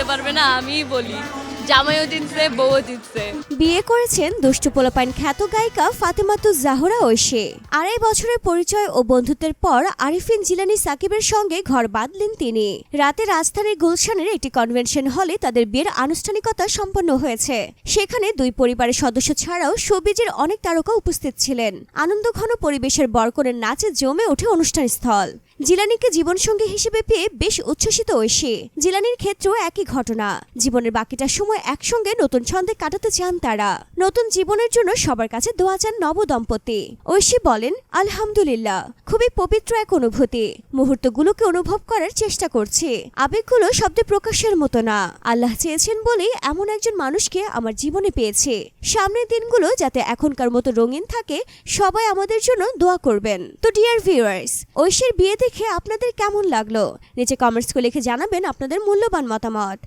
বলতে পারবে না, আমিই বলি। জামাইও জিতছে বউও জিতছে বিয়ে করেছেন দুষ্টু পোলাপাইন খ্যাত গায়িকা ফাতেমাতু জাহরা ঐশী আড়াই বছরের পরিচয় ও বন্ধুত্বের পর আরিফিন জিলানি সাকিবের সঙ্গে ঘর বাঁধলেন তিনি। রাতে রাজধানীর গুলশানের একটি কনভেনশন হলে তাদের বিয়ের আনুষ্ঠানিকতা সম্পন্ন হয়েছে। সেখানে দুই পরিবারের সদস্য ছাড়াও শোবিজের অনেক তারকা উপস্থিত ছিলেন। আনন্দঘন পরিবেশের বরকনের নাচে জমে ওঠে অনুষ্ঠান স্থল। জিলানিকে জীবনসঙ্গী হিসেবে পেয়ে বেশ উচ্ছ্বসিত ঐশী। জিলানির ক্ষেত্রেও একই ঘটনা। জীবনের বাকিটা সময় একসঙ্গে নতুন ছন্দে কাটাতে চান তারা। নতুন জীবনের জন্য সবার কাছে দোয়া চান নব দম্পতি ঐশী বলেন, আলহামদুলিল্লাহ, খুবই পবিত্র এক অনুভূতি। মুহূর্তগুলোকে অনুভব করার চেষ্টা করছি। আবেগগুলো শব্দে প্রকাশের মতো না। আল্লাহ চেয়েছেন বলেই এমন একজন মানুষকে আমার জীবনে পেয়েছে। সামনের দিনগুলো যাতে এখনকার মতো রঙিন থাকে, সবাই আমাদের জন্য দোয়া করবেন। তো, ডিয়ার ভিউয়ার্স, ঐশীর বিয়ে দেখে আপনাদের কেমন লাগল? নিচে কমেন্টস করে লিখে জানাবেন আপনাদের মূল্যবান মতামত।